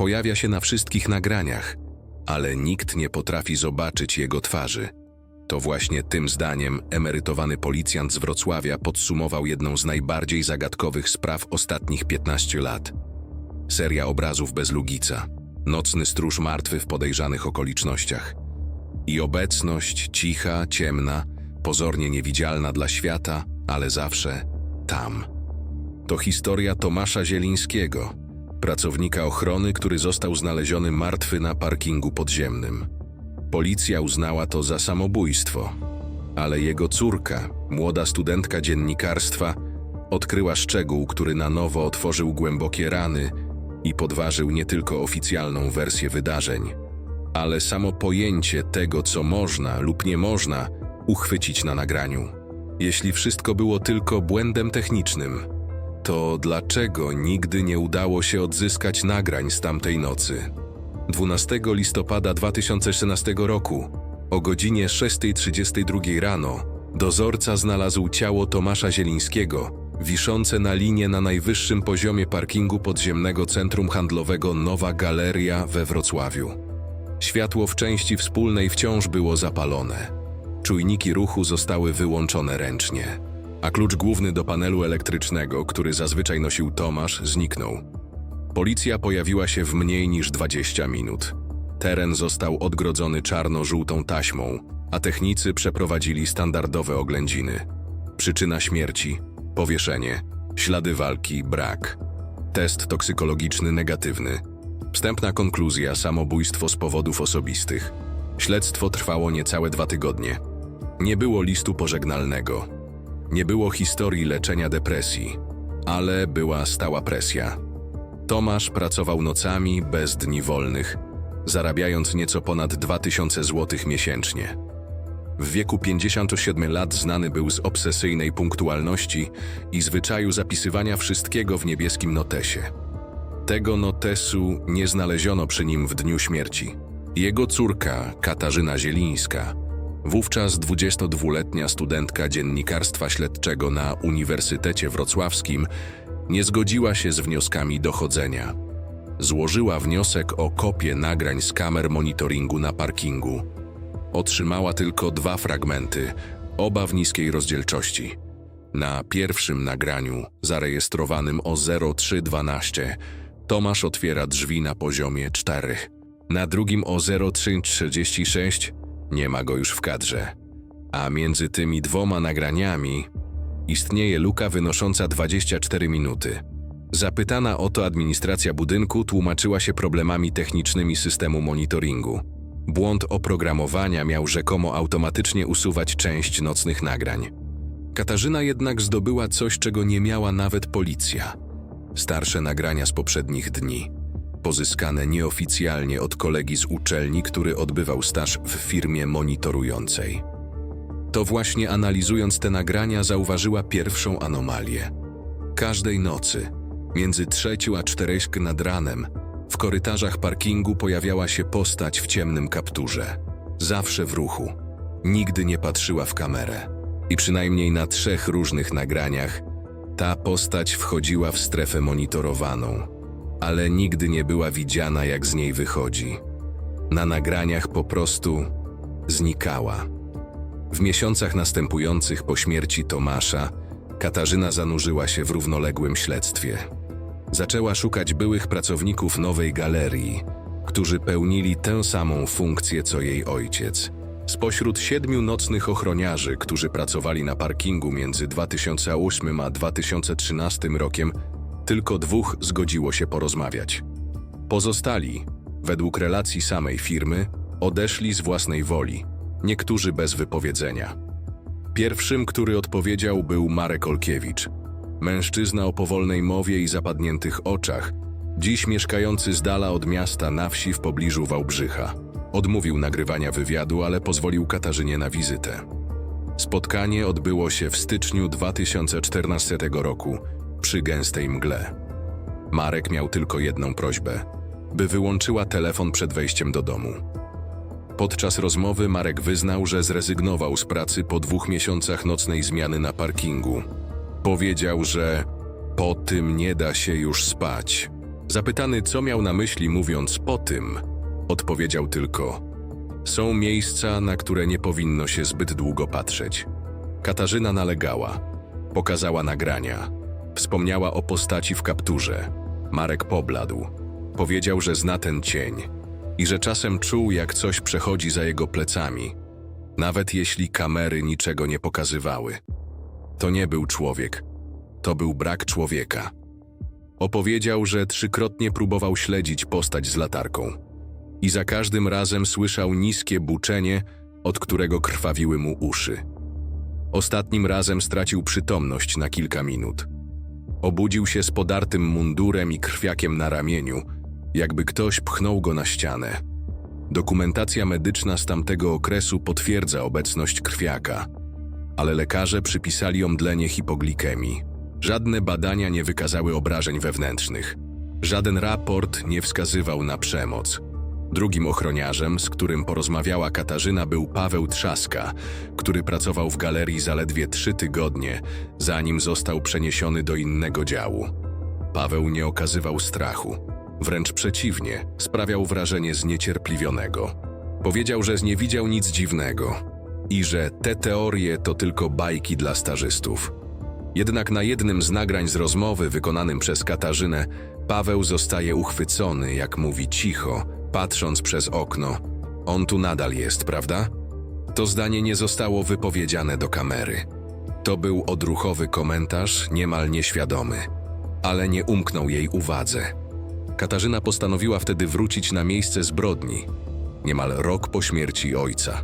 pojawia się na wszystkich nagraniach, ale nikt nie potrafi zobaczyć jego twarzy. To właśnie tym zdaniem emerytowany policjant z Wrocławia podsumował jedną z najbardziej zagadkowych spraw ostatnich 15 lat. Seria obrazów bez Lugica. Nocny stróż martwy w podejrzanych okolicznościach. I obecność cicha, ciemna, pozornie niewidzialna dla świata, ale zawsze tam. To historia Tomasza Zielińskiego, pracownika ochrony, który został znaleziony martwy na parkingu podziemnym. Policja uznała to za samobójstwo, ale jego córka, młoda studentka dziennikarstwa, odkryła szczegół, który na nowo otworzył głębokie rany i podważył nie tylko oficjalną wersję wydarzeń, ale samo pojęcie tego, co można lub nie można uchwycić na nagraniu. Jeśli wszystko było tylko błędem technicznym, to dlaczego nigdy nie udało się odzyskać nagrań z tamtej nocy? 12 listopada 2016 roku o godzinie 6.32 rano dozorca znalazł ciało Tomasza Zielińskiego wiszące na linie na najwyższym poziomie parkingu podziemnego centrum handlowego Nowa Galeria we Wrocławiu. Światło w części wspólnej wciąż było zapalone. Czujniki ruchu zostały wyłączone ręcznie, a klucz główny do panelu elektrycznego, który zazwyczaj nosił Tomasz, zniknął. Policja pojawiła się w mniej niż 20 minut. Teren został odgrodzony czarno-żółtą taśmą, a technicy przeprowadzili standardowe oględziny. Przyczyna śmierci powieszenie, ślady walki brak. Test toksykologiczny negatywny. Wstępna konkluzja samobójstwo z powodów osobistych. Śledztwo trwało niecałe dwa tygodnie. Nie było listu pożegnalnego. Nie było historii leczenia depresji, ale była stała presja. Tomasz pracował nocami bez dni wolnych, zarabiając nieco ponad 2000 zł miesięcznie. W wieku 57 lat znany był z obsesyjnej punktualności i zwyczaju zapisywania wszystkiego w niebieskim notesie. Tego notesu nie znaleziono przy nim w dniu śmierci. Jego córka, Katarzyna Zielińska, wówczas 22-letnia studentka dziennikarstwa śledczego na Uniwersytecie Wrocławskim, nie zgodziła się z wnioskami dochodzenia. Złożyła wniosek o kopię nagrań z kamer monitoringu na parkingu. Otrzymała tylko dwa fragmenty, oba w niskiej rozdzielczości. Na pierwszym nagraniu, zarejestrowanym o 0312, Tomasz otwiera drzwi na poziomie 4. Na drugim o 0336 nie ma go już w kadrze. A między tymi dwoma nagraniami istnieje luka wynosząca 24 minuty. Zapytana o to administracja budynku tłumaczyła się problemami technicznymi systemu monitoringu. Błąd oprogramowania miał rzekomo automatycznie usuwać część nocnych nagrań. Katarzyna jednak zdobyła coś, czego nie miała nawet policja. Starsze nagrania z poprzednich dni, pozyskane nieoficjalnie od kolegi z uczelni, który odbywał staż w firmie monitorującej. To właśnie analizując te nagrania zauważyła pierwszą anomalię. Każdej nocy, między trzecią a cztereśk nad ranem, w korytarzach parkingu pojawiała się postać w ciemnym kapturze. Zawsze w ruchu. Nigdy nie patrzyła w kamerę. I przynajmniej na trzech różnych nagraniach ta postać wchodziła w strefę monitorowaną, ale nigdy nie była widziana, jak z niej wychodzi. Na nagraniach po prostu znikała. W miesiącach następujących po śmierci Tomasza, Katarzyna zanurzyła się w równoległym śledztwie. Zaczęła szukać byłych pracowników nowej galerii, którzy pełnili tę samą funkcję co jej ojciec. Spośród siedmiu nocnych ochroniarzy, którzy pracowali na parkingu między 2008 a 2013 rokiem, tylko dwóch zgodziło się porozmawiać. Pozostali, według relacji samej firmy, odeszli z własnej woli, niektórzy bez wypowiedzenia. Pierwszym, który odpowiedział, był Marek Olkiewicz, mężczyzna o powolnej mowie i zapadniętych oczach, dziś mieszkający z dala od miasta na wsi w pobliżu Wałbrzycha. Odmówił nagrywania wywiadu, ale pozwolił Katarzynie na wizytę. Spotkanie odbyło się w styczniu 2014 roku przy gęstej mgle. Marek miał tylko jedną prośbę, by wyłączyła telefon przed wejściem do domu. Podczas rozmowy Marek wyznał, że zrezygnował z pracy po dwóch miesiącach nocnej zmiany na parkingu. Powiedział, że po tym nie da się już spać. Zapytany, co miał na myśli mówiąc po tym, odpowiedział tylko: Są miejsca, na które nie powinno się zbyt długo patrzeć. Katarzyna nalegała, pokazała nagrania, wspomniała o postaci w kapturze. Marek pobladł. Powiedział, że zna ten cień i że czasem czuł, jak coś przechodzi za jego plecami, nawet jeśli kamery niczego nie pokazywały. To nie był człowiek, to był brak człowieka. Opowiedział, że trzykrotnie próbował śledzić postać z latarką i za każdym razem słyszał niskie buczenie, od którego krwawiły mu uszy. Ostatnim razem stracił przytomność na kilka minut. Obudził się z podartym mundurem i krwiakiem na ramieniu, jakby ktoś pchnął go na ścianę. Dokumentacja medyczna z tamtego okresu potwierdza obecność krwiaka, ale lekarze przypisali omdlenie hipoglikemii. Żadne badania nie wykazały obrażeń wewnętrznych. Żaden raport nie wskazywał na przemoc. Drugim ochroniarzem, z którym porozmawiała Katarzyna, był Paweł Trzaska, który pracował w galerii zaledwie trzy tygodnie, zanim został przeniesiony do innego działu. Paweł nie okazywał strachu. Wręcz przeciwnie, sprawiał wrażenie zniecierpliwionego. Powiedział, że nie widział nic dziwnego i że te teorie to tylko bajki dla stażystów. Jednak na jednym z nagrań z rozmowy wykonanym przez Katarzynę, Paweł zostaje uchwycony, jak mówi cicho, patrząc przez okno. On tu nadal jest, prawda? To zdanie nie zostało wypowiedziane do kamery. To był odruchowy komentarz, niemal nieświadomy, ale nie umknął jej uwadze. Katarzyna postanowiła wtedy wrócić na miejsce zbrodni, niemal rok po śmierci ojca.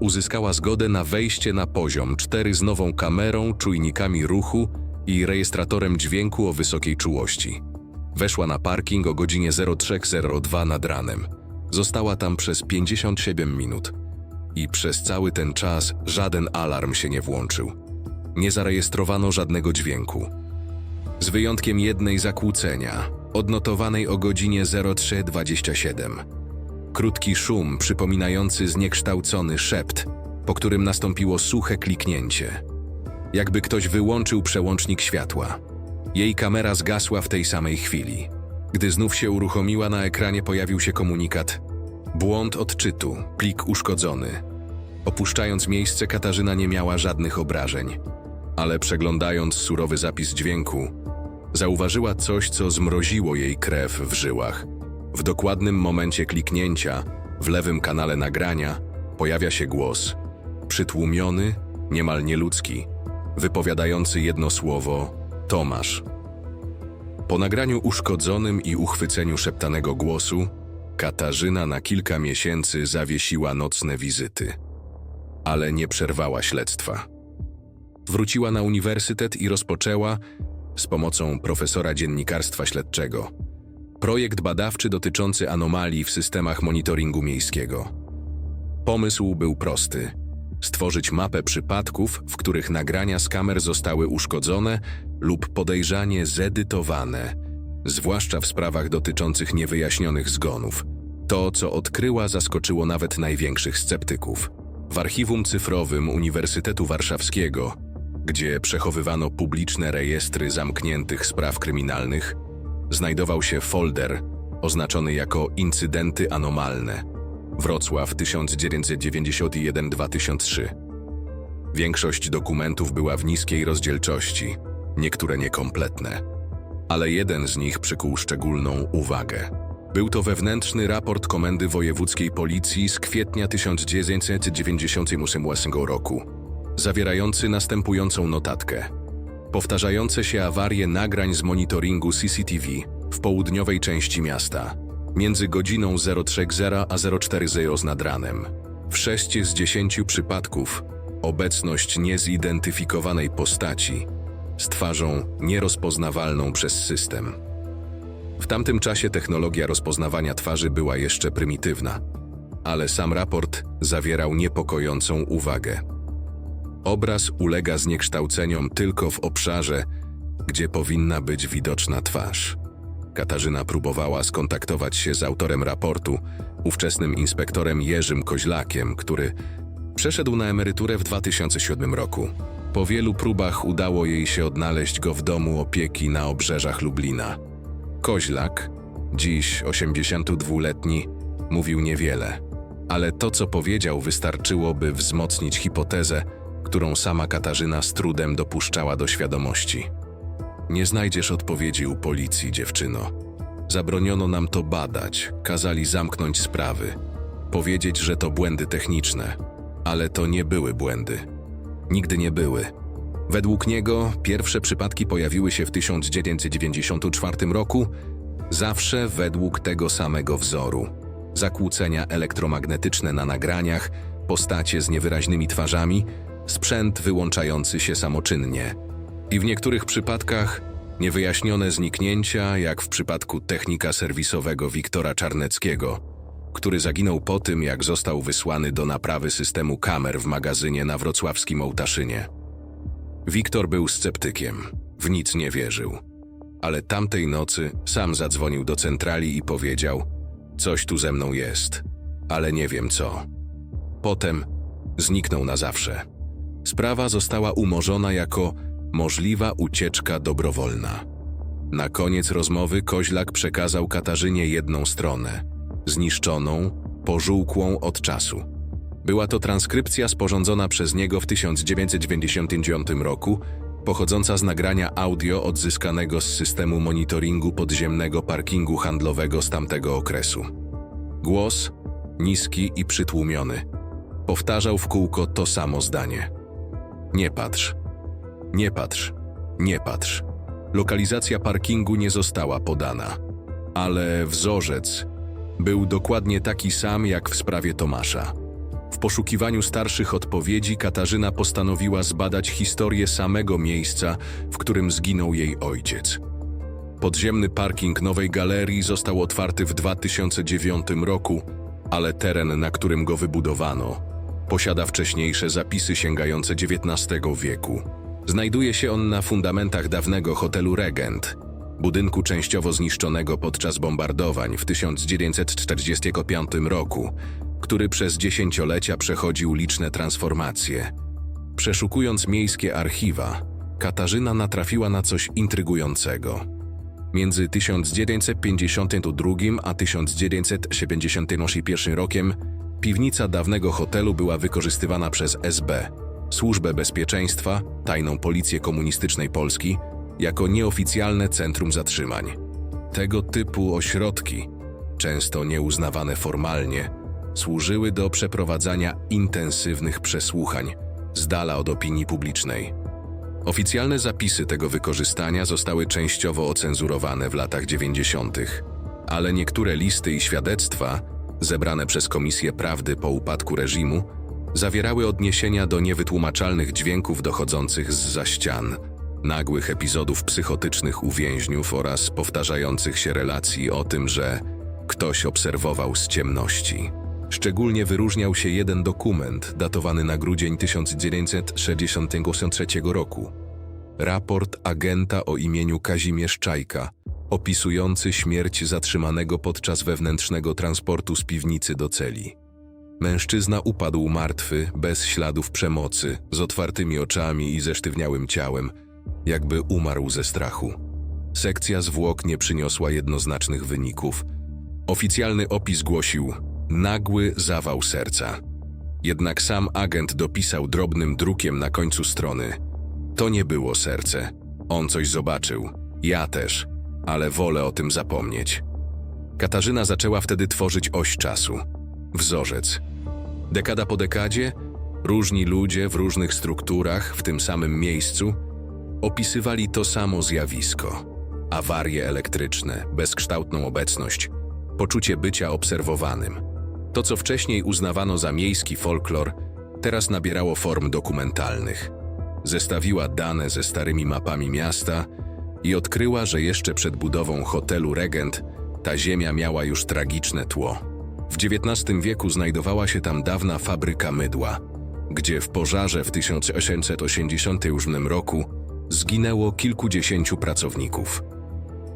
Uzyskała zgodę na wejście na poziom 4 z nową kamerą, czujnikami ruchu i rejestratorem dźwięku o wysokiej czułości. Weszła na parking o godzinie 03.02 nad ranem. Została tam przez 57 minut. I przez cały ten czas żaden alarm się nie włączył. Nie zarejestrowano żadnego dźwięku. Z wyjątkiem jednej zakłócenia, odnotowanej o godzinie 03.27. Krótki szum przypominający zniekształcony szept, po którym nastąpiło suche kliknięcie. Jakby ktoś wyłączył przełącznik światła. Jej kamera zgasła w tej samej chwili. Gdy znów się uruchomiła, na ekranie pojawił się komunikat: Błąd odczytu, plik uszkodzony. Opuszczając miejsce, Katarzyna nie miała żadnych obrażeń, ale przeglądając surowy zapis dźwięku, zauważyła coś, co zmroziło jej krew w żyłach. W dokładnym momencie kliknięcia, w lewym kanale nagrania, pojawia się głos. Przytłumiony, niemal nieludzki, wypowiadający jedno słowo Tomasz. Po nagraniu uszkodzonym i uchwyceniu szeptanego głosu, Katarzyna na kilka miesięcy zawiesiła nocne wizyty, ale nie przerwała śledztwa. Wróciła na uniwersytet i rozpoczęła, z pomocą profesora dziennikarstwa śledczego, projekt badawczy dotyczący anomalii w systemach monitoringu miejskiego. Pomysł był prosty: stworzyć mapę przypadków, w których nagrania z kamer zostały uszkodzone lub podejrzanie zedytowane, zwłaszcza w sprawach dotyczących niewyjaśnionych zgonów. To, co odkryła, zaskoczyło nawet największych sceptyków. W archiwum cyfrowym Uniwersytetu Warszawskiego, gdzie przechowywano publiczne rejestry zamkniętych spraw kryminalnych, znajdował się folder oznaczony jako incydenty anomalne. Wrocław 1991-2003. Większość dokumentów była w niskiej rozdzielczości, niektóre niekompletne, ale jeden z nich przykuł szczególną uwagę. Był to wewnętrzny raport Komendy Wojewódzkiej Policji z kwietnia 1998 roku, zawierający następującą notatkę. Powtarzające się awarie nagrań z monitoringu CCTV w południowej części miasta, między godziną 030 a 040 nad ranem. W 6 z 10 przypadków obecność niezidentyfikowanej postaci z twarzą nierozpoznawalną przez system. W tamtym czasie technologia rozpoznawania twarzy była jeszcze prymitywna, ale sam raport zawierał niepokojącą uwagę. Obraz ulega zniekształceniom tylko w obszarze, gdzie powinna być widoczna twarz. Katarzyna próbowała skontaktować się z autorem raportu, ówczesnym inspektorem Jerzym Koźlakiem, który przeszedł na emeryturę w 2007 roku. Po wielu próbach udało jej się odnaleźć go w domu opieki na obrzeżach Lublina. Koźlak, Dziś 82-letni mówił niewiele, ale to, co powiedział, wystarczyło, by wzmocnić hipotezę, którą sama Katarzyna z trudem dopuszczała do świadomości. Nie znajdziesz odpowiedzi u policji, dziewczyno. Zabroniono nam to badać, kazali zamknąć sprawy, powiedzieć, że to błędy techniczne, ale to nie były błędy. Nigdy nie były. Według niego pierwsze przypadki pojawiły się w 1994 roku, zawsze według tego samego wzoru. Zakłócenia elektromagnetyczne na nagraniach, postacie z niewyraźnymi twarzami, sprzęt wyłączający się samoczynnie. I w niektórych przypadkach niewyjaśnione zniknięcia, jak w przypadku technika serwisowego Wiktora Czarneckiego, który zaginął po tym, jak został wysłany do naprawy systemu kamer w magazynie na wrocławskim Ołtaszynie. Wiktor był sceptykiem, w nic nie wierzył. Ale tamtej nocy sam zadzwonił do centrali i powiedział: Coś tu ze mną jest, ale nie wiem co. Potem zniknął na zawsze. Sprawa została umorzona jako możliwa ucieczka dobrowolna. Na koniec rozmowy Koźlak przekazał Katarzynie jedną stronę, zniszczoną, pożółkłą od czasu. Była to transkrypcja sporządzona przez niego w 1999 roku, pochodząca z nagrania audio odzyskanego z systemu monitoringu podziemnego parkingu handlowego z tamtego okresu. Głos, niski i przytłumiony, powtarzał w kółko to samo zdanie. Nie patrz, nie patrz, nie patrz. Lokalizacja parkingu nie została podana, ale wzorzec był dokładnie taki sam jak w sprawie Tomasza. W poszukiwaniu starszych odpowiedzi Katarzyna postanowiła zbadać historię samego miejsca, w którym zginął jej ojciec. Podziemny parking Nowej Galerii został otwarty w 2009 roku, ale teren, na którym go wybudowano, posiada wcześniejsze zapisy sięgające XIX wieku. Znajduje się on na fundamentach dawnego hotelu Regent, budynku częściowo zniszczonego podczas bombardowań w 1945 roku, który przez dziesięciolecia przechodził liczne transformacje. Przeszukując miejskie archiwa, Katarzyna natrafiła na coś intrygującego. Między 1952 a 1971 rokiem piwnica dawnego hotelu była wykorzystywana przez SB, Służbę Bezpieczeństwa, Tajną Policję Komunistycznej Polski, jako nieoficjalne centrum zatrzymań. Tego typu ośrodki, często nieuznawane formalnie, służyły do przeprowadzania intensywnych przesłuchań z dala od opinii publicznej. Oficjalne zapisy tego wykorzystania zostały częściowo ocenzurowane w latach 90., ale niektóre listy i świadectwa, zebrane przez Komisję Prawdy po upadku reżimu, zawierały odniesienia do niewytłumaczalnych dźwięków dochodzących z za ścian, nagłych epizodów psychotycznych u więźniów oraz powtarzających się relacji o tym, że ktoś obserwował z ciemności. Szczególnie wyróżniał się jeden dokument datowany na grudzień 1963 roku. Raport agenta o imieniu Kazimierz Czajka, opisujący śmierć zatrzymanego podczas wewnętrznego transportu z piwnicy do celi. Mężczyzna upadł martwy, bez śladów przemocy, z otwartymi oczami i zesztywniałym ciałem, jakby umarł ze strachu. Sekcja zwłok nie przyniosła jednoznacznych wyników. Oficjalny opis głosił nagły zawał serca. Jednak sam agent dopisał drobnym drukiem na końcu strony. To nie było serce. On coś zobaczył. Ja też, ale wolę o tym zapomnieć. Katarzyna zaczęła wtedy tworzyć oś czasu. Wzorzec. Dekada po dekadzie, różni ludzie w różnych strukturach w tym samym miejscu opisywali to samo zjawisko. Awarie elektryczne, bezkształtną obecność, poczucie bycia obserwowanym. To, co wcześniej uznawano za miejski folklor, teraz nabierało form dokumentalnych. Zestawiła dane ze starymi mapami miasta i odkryła, że jeszcze przed budową hotelu Regent ta ziemia miała już tragiczne tło. W XIX wieku znajdowała się tam dawna fabryka mydła, gdzie w pożarze w 1888 roku zginęło kilkudziesięciu pracowników.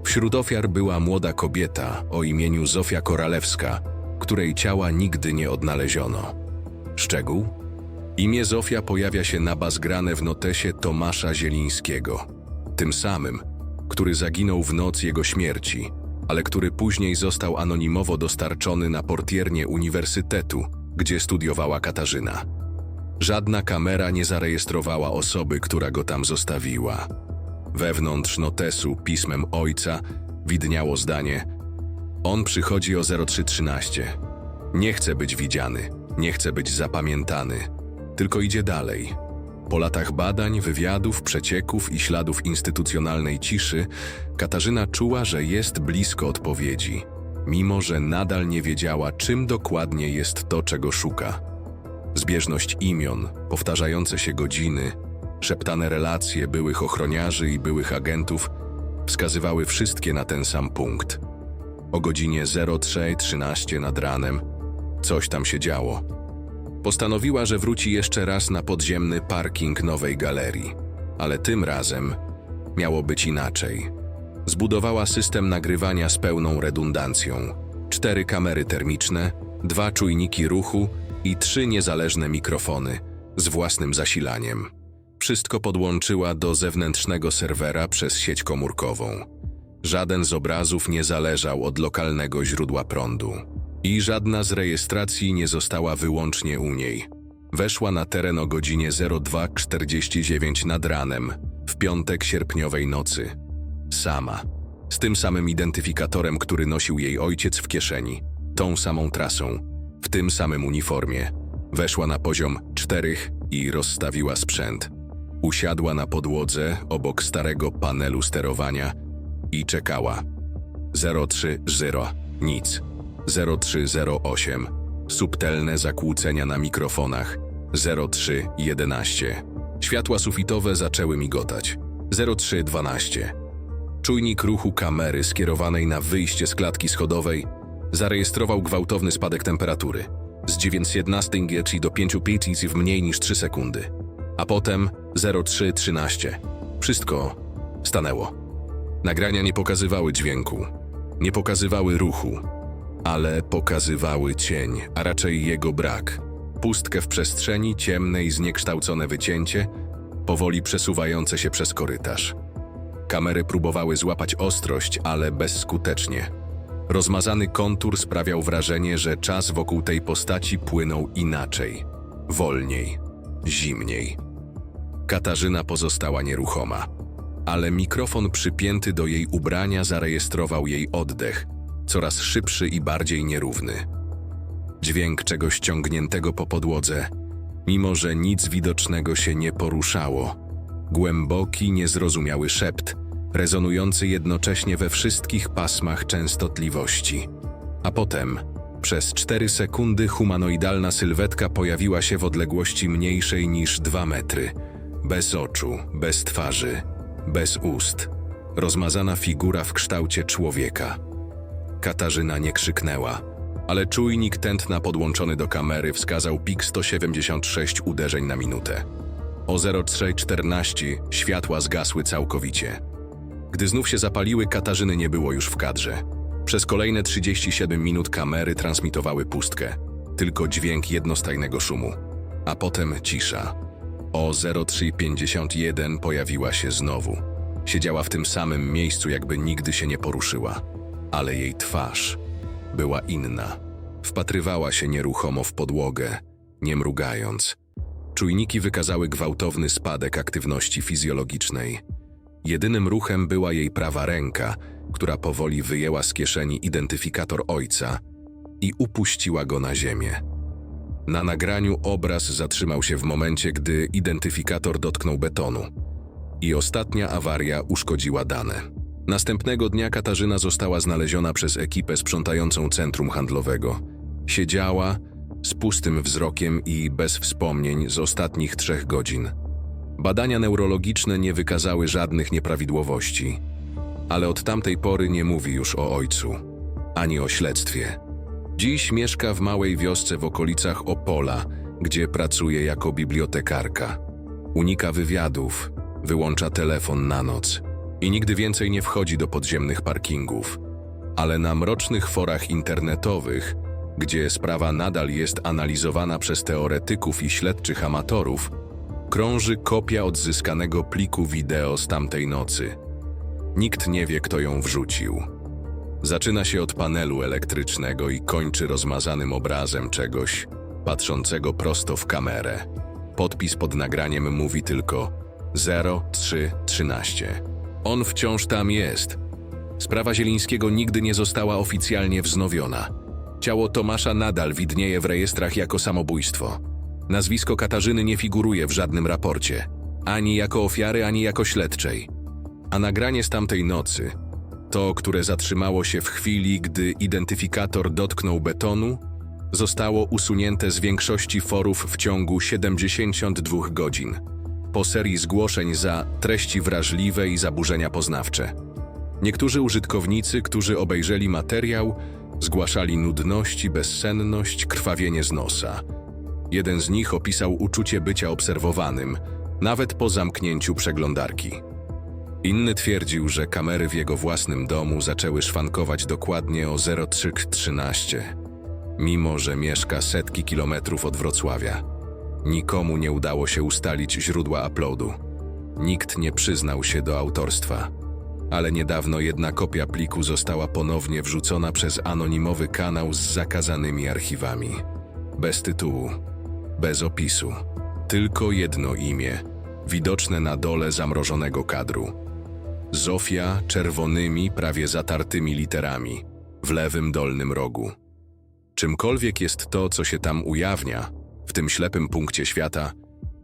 Wśród ofiar była młoda kobieta o imieniu Zofia Koralewska, której ciała nigdy nie odnaleziono. Szczegół? Imię Zofia pojawia się na bazgrane w notesie Tomasza Zielińskiego, tym samym, który zaginął w noc jego śmierci, ale który później został anonimowo dostarczony na portiernię uniwersytetu, gdzie studiowała Katarzyna. Żadna kamera nie zarejestrowała osoby, która go tam zostawiła. Wewnątrz notesu pismem ojca widniało zdanie: On przychodzi o 0313. Nie chce być widziany, nie chce być zapamiętany, tylko idzie dalej. Po latach badań, wywiadów, przecieków i śladów instytucjonalnej ciszy, Katarzyna czuła, że jest blisko odpowiedzi, mimo że nadal nie wiedziała, czym dokładnie jest to, czego szuka. Zbieżność imion, powtarzające się godziny, szeptane relacje byłych ochroniarzy i byłych agentów wskazywały wszystkie na ten sam punkt. O godzinie 03.13 nad ranem coś tam się działo. Postanowiła, że wróci jeszcze raz na podziemny parking nowej galerii, ale tym razem miało być inaczej. Zbudowała system nagrywania z pełną redundancją. Cztery kamery termiczne, dwa czujniki ruchu i trzy niezależne mikrofony z własnym zasilaniem. Wszystko podłączyła do zewnętrznego serwera przez sieć komórkową. Żaden z obrazów nie zależał od lokalnego źródła prądu. I żadna z rejestracji nie została wyłącznie u niej. Weszła na teren o godzinie 02.49 nad ranem, w piątek sierpniowej nocy. Sama. Z tym samym identyfikatorem, który nosił jej ojciec w kieszeni. Tą samą trasą. W tym samym uniformie. Weszła na poziom czterech i rozstawiła sprzęt. Usiadła na podłodze obok starego panelu sterowania i czekała. 030. Nic. 0308. Subtelne zakłócenia na mikrofonach. 0311. Światła sufitowe zaczęły migotać. 0312. Czujnik ruchu kamery skierowanej na wyjście z klatki schodowej zarejestrował gwałtowny spadek temperatury z 9,11 do 5,5 w mniej niż 3 sekundy. A potem 0313. Wszystko stanęło. Nagrania nie pokazywały dźwięku, nie pokazywały ruchu, ale pokazywały cień, a raczej jego brak. Pustkę w przestrzeni, ciemne i zniekształcone wycięcie, powoli przesuwające się przez korytarz. Kamery próbowały złapać ostrość, ale bezskutecznie. Rozmazany kontur sprawiał wrażenie, że czas wokół tej postaci płynął inaczej, wolniej, zimniej. Katarzyna pozostała nieruchoma, ale mikrofon przypięty do jej ubrania zarejestrował jej oddech, coraz szybszy i bardziej nierówny. Dźwięk czegoś ciągniętego po podłodze, mimo że nic widocznego się nie poruszało. Głęboki, niezrozumiały szept, rezonujący jednocześnie we wszystkich pasmach częstotliwości. A potem, przez cztery sekundy, humanoidalna sylwetka pojawiła się w odległości mniejszej niż dwa metry. Bez oczu, bez twarzy, bez ust. Rozmazana figura w kształcie człowieka. Katarzyna nie krzyknęła, ale czujnik tętna podłączony do kamery wskazał pik 176 uderzeń na minutę. O 03.14 światła zgasły całkowicie. Gdy znów się zapaliły, Katarzyny nie było już w kadrze. Przez kolejne 37 minut kamery transmitowały pustkę, tylko dźwięk jednostajnego szumu. A potem cisza. O 03.51 pojawiła się znowu. Siedziała w tym samym miejscu, jakby nigdy się nie poruszyła. Ale jej twarz była inna. Wpatrywała się nieruchomo w podłogę, nie mrugając. Czujniki wykazały gwałtowny spadek aktywności fizjologicznej. Jedynym ruchem była jej prawa ręka, która powoli wyjęła z kieszeni identyfikator ojca i upuściła go na ziemię. Na nagraniu obraz zatrzymał się w momencie, gdy identyfikator dotknął betonu i ostatnia awaria uszkodziła dane. Następnego dnia Katarzyna została znaleziona przez ekipę sprzątającą centrum handlowego. Siedziała z pustym wzrokiem i bez wspomnień z ostatnich trzech godzin. Badania neurologiczne nie wykazały żadnych nieprawidłowości, ale od tamtej pory nie mówi już o ojcu, ani o śledztwie. Dziś mieszka w małej wiosce w okolicach Opola, gdzie pracuje jako bibliotekarka. Unika wywiadów, wyłącza telefon na noc i nigdy więcej nie wchodzi do podziemnych parkingów. Ale na mrocznych forach internetowych, gdzie sprawa nadal jest analizowana przez teoretyków i śledczych amatorów, krąży kopia odzyskanego pliku wideo z tamtej nocy. Nikt nie wie, kto ją wrzucił. Zaczyna się od panelu elektrycznego i kończy rozmazanym obrazem czegoś, patrzącego prosto w kamerę. Podpis pod nagraniem mówi tylko 0313. On wciąż tam jest. Sprawa Zielińskiego nigdy nie została oficjalnie wznowiona. Ciało Tomasza nadal widnieje w rejestrach jako samobójstwo. Nazwisko Katarzyny nie figuruje w żadnym raporcie, ani jako ofiary, ani jako śledczej. A nagranie z tamtej nocy, to, które zatrzymało się w chwili, gdy identyfikator dotknął betonu, zostało usunięte z większości forów w ciągu 72 godzin, po serii zgłoszeń za treści wrażliwe i zaburzenia poznawcze. Niektórzy użytkownicy, którzy obejrzeli materiał, zgłaszali nudność i bezsenność, krwawienie z nosa. Jeden z nich opisał uczucie bycia obserwowanym, nawet po zamknięciu przeglądarki. Inny twierdził, że kamery w jego własnym domu zaczęły szwankować dokładnie o 0313, mimo że mieszka setki kilometrów od Wrocławia. Nikomu nie udało się ustalić źródła uploadu. Nikt nie przyznał się do autorstwa. Ale niedawno jedna kopia pliku została ponownie wrzucona przez anonimowy kanał z zakazanymi archiwami. Bez tytułu, bez opisu. Tylko jedno imię, widoczne na dole zamrożonego kadru. Zofia czerwonymi, prawie zatartymi literami w lewym dolnym rogu. Czymkolwiek jest to, co się tam ujawnia, w tym ślepym punkcie świata,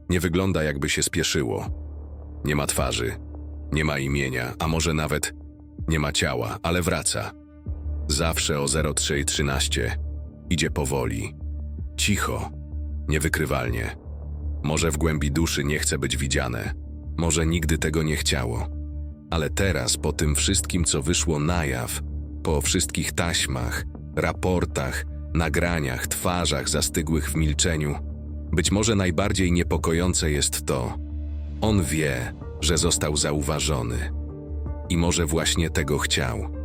nie wygląda jakby się spieszyło. Nie ma twarzy, nie ma imienia, a może nawet nie ma ciała, ale wraca. Zawsze o 03.13 idzie powoli, cicho, niewykrywalnie. Może w głębi duszy nie chce być widziane, może nigdy tego nie chciało. Ale teraz, po tym wszystkim, co wyszło na jaw, po wszystkich taśmach, raportach, nagraniach, twarzach zastygłych w milczeniu, być może najbardziej niepokojące jest to, on wie, że został zauważony. I może właśnie tego chciał.